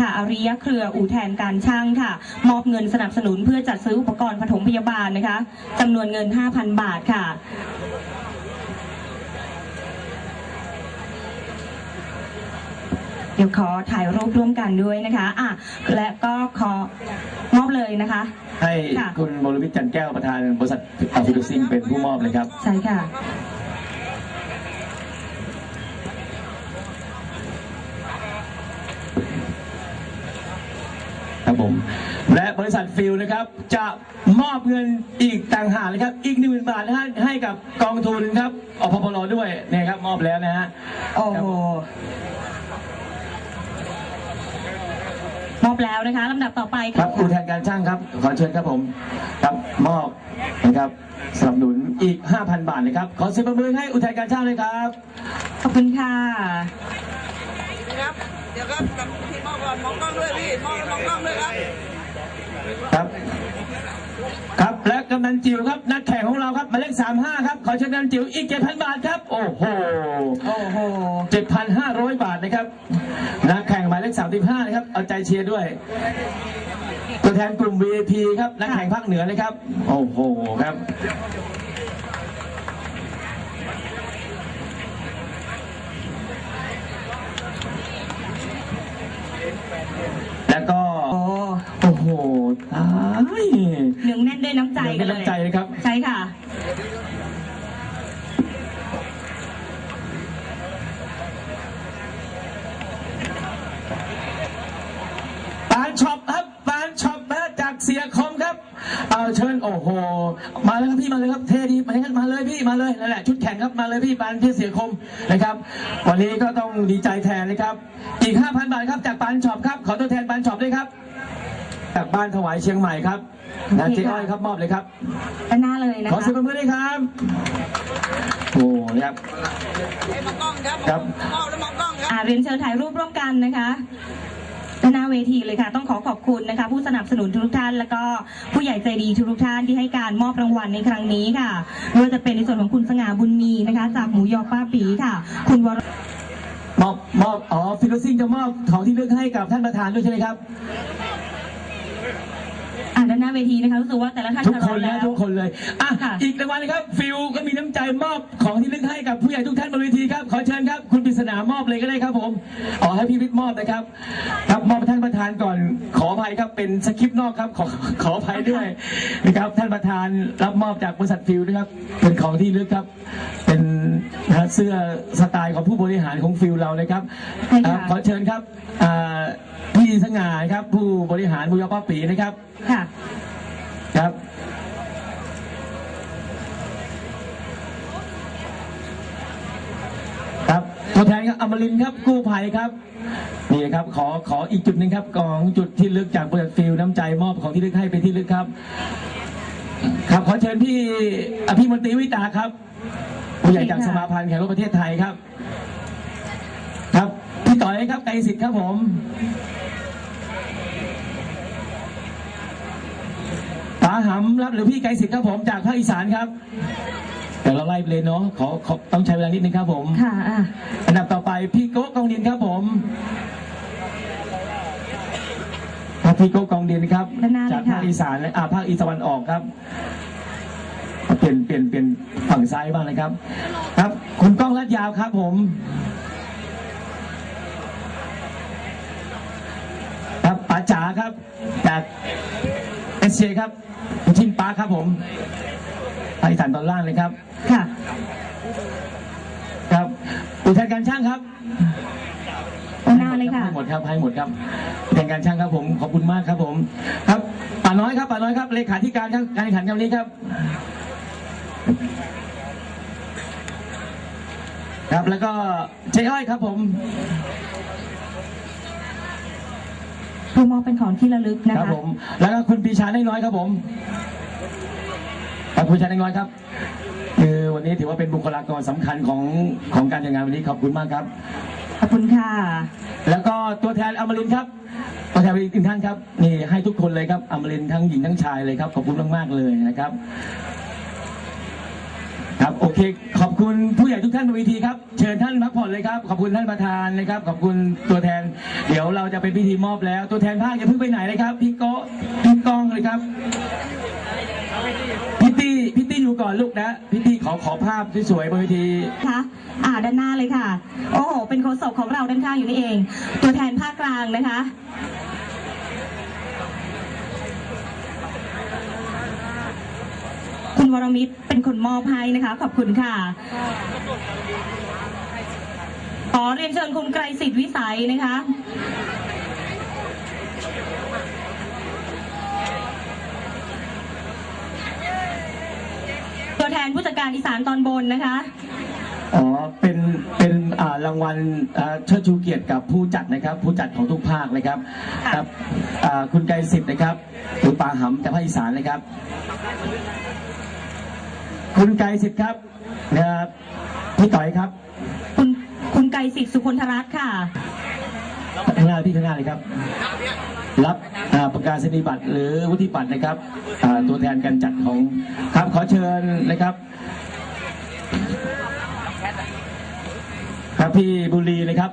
ค่ะอาริยะเครืออู่แทนการช่างค่ะ มอบเงินสนับสนุนเพื่อจัดซื้ออุปกรณ์ปฐมพยาบาลนะคะจำนวนเงิน 5,000 บาทค่ะเดี๋ยวขอถ่ายรูปร่วมกันด้วยนะคะอะและก็ขอมอบเลยนะคะ ให้ค่ะ คุณบรวิทย์จันแก้วประธานบริษัทอัลฟิโดซิงเป็นผู้มอบเลยครับ ใช่ค่ะ ครับผม และบริษัทฟิลนะครับจะมอบเงินอีกต่างหากนะครับ อีกหนึ่งหมื่นบาทนะฮะให้กับกองทุนครับอพพลด้วยเนี่ยครับมอบแล้วนะฮะโอ้โหมอบแล้วนะคะลำดับต่อไปครับผู้แทนการช่างครับ ขอเชิญครับผมครับมอบนะครับสนับสนุนอีก 5,000 บาทนะครับ ขอเสียงประมือให้อุทัยการช่างเลยครับ ขอบคุณค่ะครับเดี๋ยวครับกับพี่ มองก่อนมองกล้องด้วยพี่มองมองกล้องด้วยครับ ครับ ครับและกำนันจิ๋วครับ นักแข่งของเราครับหมายเลข35ครับ ขอเชิญกำนันจิ๋วอีก7,000บาทครับ โอ้โหโอ้โห7,500บาทนะครับ นักแข่งหมายเลข35นะครับ เอาใจเชียร์ด้วยตัวแทนกลุ่ม VIP ครับ นักแข่งภาคเหนือนะครับ โอ้โหครับ แล้วก็โอ้โอ้โหตายเนืองแน่นด้วยน้ำใจกันเลยเนืองแน่นน้ำใจเลยครับ ใช่ค่ะ ปานช็อปครับปานช็อปนะจากเสียคมครับ เอาเชิญโอ้โห มาเลยครับพี่มาเลยครับเท่ดีมาเลยครับมาเลยพี่มาเลยนั่นแหละชุดแข่งครับมาเลยพี่ปานที่เสียคมนะครับ วันนี้ก็ต้องดีใจแทนนะครับอีก5,000 บาทครับจากปานช็อปครับขอตัวแทนปานช็อปด้วยครับจากบ้านถวายเชียงใหม่ครับนะโอเคเจ๊ค่ะอ้อยครับมอบเลยครับด้านหน้าเลยนะขอคะเสียงปรบมือด้วยครับโอ้นะครับให้มองกล้องครับครับมองแล้วมองกล้องครับอ่าเรียนเชิญถ่ายรูปร่วมกันนะคะด้านหน้า เวทีเลยค่ะ ต้องขอขอบคุณนะคะ ผู้สนับสนุนทุกท่าน แล้วก็ผู้ใหญ่ใจดีทุกท่านที่ให้การมอบรางวัลในครั้งนี้ค่ะไม่ว่าจะเป็นในส่วนของคุณสง่าบุญมีนะคะ จากหมูยอป้าปีค่ะ คุณวรมอบมอบอ๋อฟิลซิงจะมอบของที่เลือกให้กับท่านประธานด้วยใช่ไหมครับ อ่าด้านหน้าเวทีนะคะรู้สึกว่าแต่ละท่านทุกจะคนรอนะแล้วทุกคนเลยอะค่ะอีกรางวัลนะครับ ฟิลก็มีน้ำใจมอบของที่ลึกให้กับผู้ใหญ่ทุกท่านบนเวทีครับขอเชิญครับ คุณปริศนามอบเลยก็ได้ครับผมอ๋อให้พี่วิทย์มอบนะครับ ครับมอบท่านประธานก่อนขออภัยครับเป็นสคริปต์นอกครับขอขออภัยด้วยนะครับ ท่านประธานรับมอบจากบริษัทฟิลนะครับเป็นของที่ลึกครับ เป็น นะฮะเสื้อสไตล์ของผู้บริหารของฟิลเรานะครับใช่ค่ะ อ่าขอเชิญครับอ่าพี่สง่าครับ ผู้บริหารบุญยป้าปีนะครับค่ะ ครับ ครับตัวแทนครับอมรินทร์ครับกู้ภัยครับนี่ครับขอขออีกจุดหนึ่งครับกองจุดที่ลึกจากบริษัทฟิลน้ำใจมอบของที่ลึกให้ไปที่ลึกครับ ครับขอเชิญพี่อภิมนตรีวิตาครับ ผู้ใหญ่จากสมาพันธ์แข่งรถประเทศไทยครับ ครับพี่ต่อยครับไกรสิทธิ์ครับผมป๋าหำรับหรือพี่ไกรสิทธิ์ครับผมจากภาคอีสานครับเดี๋ยวเราไล่ไปเลยเนาะขอขอต้องใช้เวลานิดนึงครับผมค่ะอะอันดับต่อไปพี่โก้กองดินครับผมครับพี่โก้กองดินครับด้านหน้าเลยจากค่ะภาคอีสานและอ่าภาคอีสานออกครับ เปลี่ยนเปลี่ยนเปลี่ยน ฝั่งซ้ายบ้างเลยครับ ครับ คุณก้องลัดยาวครับผม ครับป๋าจ๋าครับ จากเอสเครับคุณชินปาร์คครับผมภาคอีสานตอนล่างเลยครับ ค่ะ ครับอุทัยการช่างครับด้านหน้าเลยค่ะให้หมดครับให้หมดครับอุทัยการช่างครับผมขอบคุณมากครับผม ครับป่าน้อยครับป่าน้อยครับเลขาธิการครับการแข่งขันครั้งนี้ครับ ครับ แล้วก็เจ๊อ้อยครับผมผู้มอบเป็นของที่ระลึกนะครัคะผม แล้วก็คุณปีชาน้อยๆครับผมครับคุณปีชาน้อยๆครับ คือวันนี้ถือว่าเป็นบุคลากรสำคัญของของการจัดงานวันนี้ขอบคุณมากครับ ขอบคุณค่ะแล้วก็ตัวแทนอมรินทร์ครับ ตัวแทนอีกท่านครับนี่ให้ทุกคนเลยครับอมรินทร์ทั้งหญิงทั้งชายเลยครับขอบคุณมากๆเลยนะครับ ครับโอเคขอบ คุณผู้ใหญ่ทุกท่านบนเวทีครับ เชิญท่านพักผ่อนเลยครับ ขอบคุณท่านประธานนะครับ ขอบคุณตัวแทน เดี๋ยวเราจะเป็นพิธีมอบแล้ว ตัวแทนภาคอย่าเพิ่งไปไหนเลยครับ พี่โก้พี่ก้องเลยครับ พี่ตี้พี่ตี้อยู่ก่อนลูกนะ พี่ตี้ขอขอภาพสวยๆบนเวที คะอ่าด้านหน้าเลยค่ะ โอ้โห เป็นโฆษกของเราด้านข้างอยู่นี่เอง ตัวแทนภาคกลางนะคะ คุณวรมิตรเป็นคนมอบให้นะคะ ขอบคุณค่ะขอเรียนเชิญคุณไกรสิทธิ์วิสัยนะคะตัวแทนผู้จัดการอีสานตอนบนนะคะ อ๋อเป็นเป็นอ่ารางวัลอ่าเชิดชูเกียรติกับผู้จัดนะครับ ผู้จัดของทุกภาคนะครับค่ะครับอ่าคุณไกรสิทธิ์นะครับหรือปาหำจากภาคอีสานนะครับ คุณไกรสิทธิ์ครับนะครับพี่ต่อยครับคุณคุณไกรสิทธิ์สุคนธรัตน์ค่ะข้างหน้าที่ข้างหน้าเลยครับ รับอ่าประกาศนียบัตรหรือวุฒิบัตรนะครับอ่าตัวแทนการจัดของครับขอเชิญนะครับ พี่บุรีนะครับ